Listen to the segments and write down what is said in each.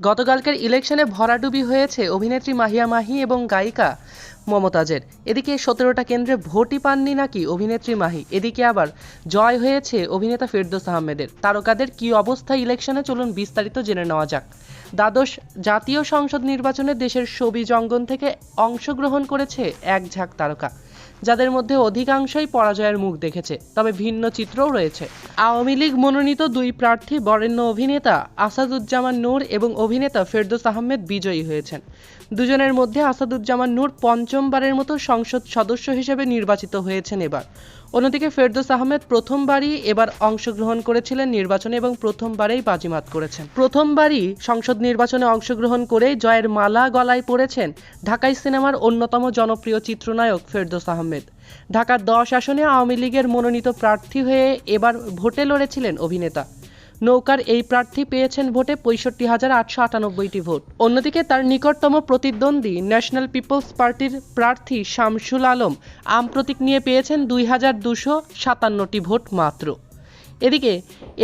গতকালকের ইলেকশনে ভরাডুবি হয়েছে অভিনেত্রী মাহিয়া মাহি এবং গায়িকা মমতাজের। এদিকে সতেরোটা কেন্দ্রে ভোটই পাননি নাকি অভিনেত্রী মাহি। এদিকে আবার জয় হয়েছে অভিনেতা ফেরদৌস আহমেদের। তারকাদের কি অবস্থা ইলেকশনে চলুন বিস্তারিত জেনে নেওয়া যাক। দ্বাদশ জাতীয় সংসদ নির্বাচনে দেশের ছবি জঙ্গন থেকে অংশগ্রহণ করেছে এক ঝাঁক তারকা। যাদের মধ্যে অধিকাংশই পরাজয়ের মুখ দেখেছে। তবে ভিন্ন চিত্রও রয়েছে। আওয়ামী লীগ মনোনীত দুই প্রার্থী বরেণ্য অভিনেতা আসাদুজ্জামান নূর এবং অভিনেতা ফেরদোস আহমেদ বিজয়ী হয়েছেন। দুজনের মধ্যে আসাদুজ্জামান নূর পঞ্চমবারের মতো সংসদ সদস্য হিসেবে নির্বাচিত হয়েছেন এবার। অন্যদিকে ফেরদৌস আহমেদ প্রথমবারই এবার অংশগ্রহণ করেছিলেন নির্বাচনে এবং প্রথমবারেই বাজিমাত করেছেন। প্রথমবারই সংসদ নির্বাচনে অংশগ্রহণ করেই জয়ের মালা গলায় পড়েছেন ঢাকাই সিনেমার অন্যতম জনপ্রিয় চিত্রনায়ক ফেরদৌস আহমেদ। ঢাকার দশ আসনে আওয়ামী লীগের মনোনীত প্রার্থী হয়ে এবার ভোটে লড়েছিলেন অভিনেতা। নৌকার এই প্রার্থী পেয়েছেন ভোটে পঁয়ষট্টি হাজার আটশো আটানব্বইটি ভোট। অন্যদিকে তার নিকটতম প্রতিদ্বন্দ্বী ন্যাশনাল পিপলস পার্টির প্রার্থী শামসুল আলম আম প্রতীক নিয়ে পেয়েছেন দুই হাজার দুশো সাতান্নটি ভোট মাত্র। এদিকে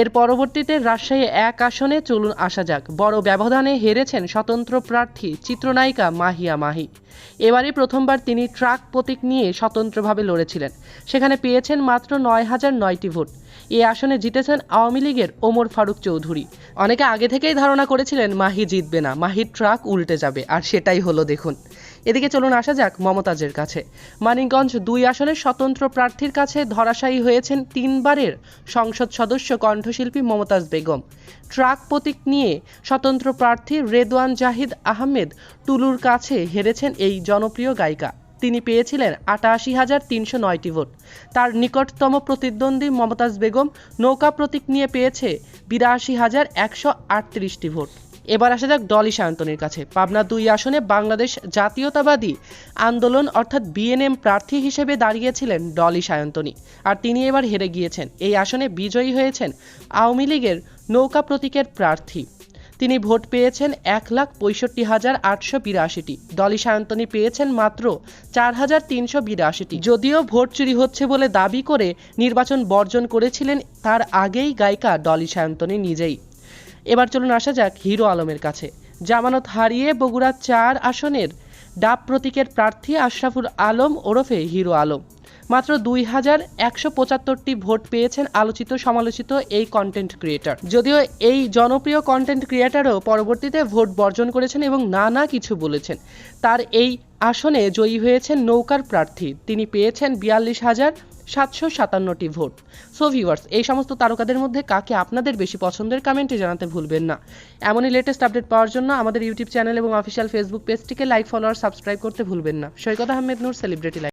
এর পরবর্তীতে রাজশাহী এক আসনে চলুন আসা যাক। বড় ব্যবধানে হেরেছেন স্বতন্ত্র প্রার্থী চিত্রনায়িকা মাহিয়া মাহি। এবারই প্রথমবার তিনি ট্রাক প্রতীক নিয়ে স্বতন্ত্রভাবে লড়েছিলেন। সেখানে পেয়েছেন মাত্র নয় হাজার নয়টি ভোট। এই আসনে জিতেছেন আওয়ামী লীগের ওমর ফারুক চৌধুরী। অনেকে আগে থেকেই ধারণা করেছিলেন মাহি জিতবে না, মাহির ট্রাক উল্টে যাবে। আর সেটাই হলো দেখুন। এদিকে চলুন আসা যাক মমতাজের কাছে। মানিকগঞ্জ দুই আসনের স্বতন্ত্র প্রার্থীর কাছে ধরাশায়ী হয়েছেন তিনবারের সংসদ সদস্য কণ্ঠশিল্পী মমতাজ বেগম। ট্রাক প্রতীক নিয়ে স্বতন্ত্র প্রার্থী রেদওয়ান জাহিদ আহমেদ টুলুর কাছে হেরেছেন এই জনপ্রিয় গায়িকা। তিনি পেয়েছিলেন আটাশি হাজার তিনশো নয়টি ভোট। তার নিকটতম প্রতিদ্বন্দ্বী মমতাজ বেগম নৌকা প্রতীক নিয়ে পেয়েছে বিরাশি হাজার একশো আটত্রিশটি ভোট। এবার আসা যাক ডলি সায়ন্তনীর কাছে। পাবনা দুই আসনে বাংলাদেশ জাতীয়তাবাদী আন্দোলন অর্থাৎ বিএনএম প্রার্থী হিসেবে দাঁড়িয়েছিলেন ডলি সায়ন্তনী। আর তিনি এবার হেরে গিয়েছেন। এই আসনে বিজয়ী হয়েছেন আওয়ামী লীগের নৌকা প্রতীকের প্রার্থী। তিনি ভোট পেয়েছেন এক লাখ পঁয়ষট্টি হাজার আটশো বিরাশিটি। ডলি সায়ন্তনী পেয়েছেন মাত্র চার হাজার তিনশো বিরাশিটি। যদিও ভোট চুরি হচ্ছে বলে দাবি করে নির্বাচন বর্জন করেছিলেন তার আগেই গায়িকা ডলি সায়ন্তনী নিজেই। এবার চলুন আসা যাক হিরো আলমের কাছে। জামানত হারিয়ে বগুড়া চার আসনের ডাব প্রতীকের প্রার্থী আশরাফুল আলম ওরফে হিরো আলম। মাত্র দুই হাজার একশো পঁচাত্তরটি ভোট পেয়েছেন আলোচিত সমালোচিত এই কন্টেন্ট ক্রিয়েটার যদিও এই জনপ্রিয় কন্টেন্ট ক্রিয়েটারও পরবর্তীতে ভোট বর্জন করেছেন এবং নানা কিছু বলেছেন। তার এই আসনে জয়ী হয়েছেন নৌকার প্রার্থী। তিনি পেয়েছেন বিয়াল্লিশ হাজার সাতশো সাতান্নটি ভোট। সো ভিউয়ার্স এই সমস্ত তারকাদের মধ্যে কাকে আপনাদের বেশি পছন্দের কমেন্টে জানাতে ভুলবেন না। এমনই লেটেস্ট আপডেট পাওয়ার জন্য আমাদের ইউটিউব চ্যানেল এবং অফিসিয়াল ফেসবুক পেজটিকে লাইক ফলো আর সাবস্ক্রাইব করতে ভুলবেন না। Saikat Ahmed Noor celebrity life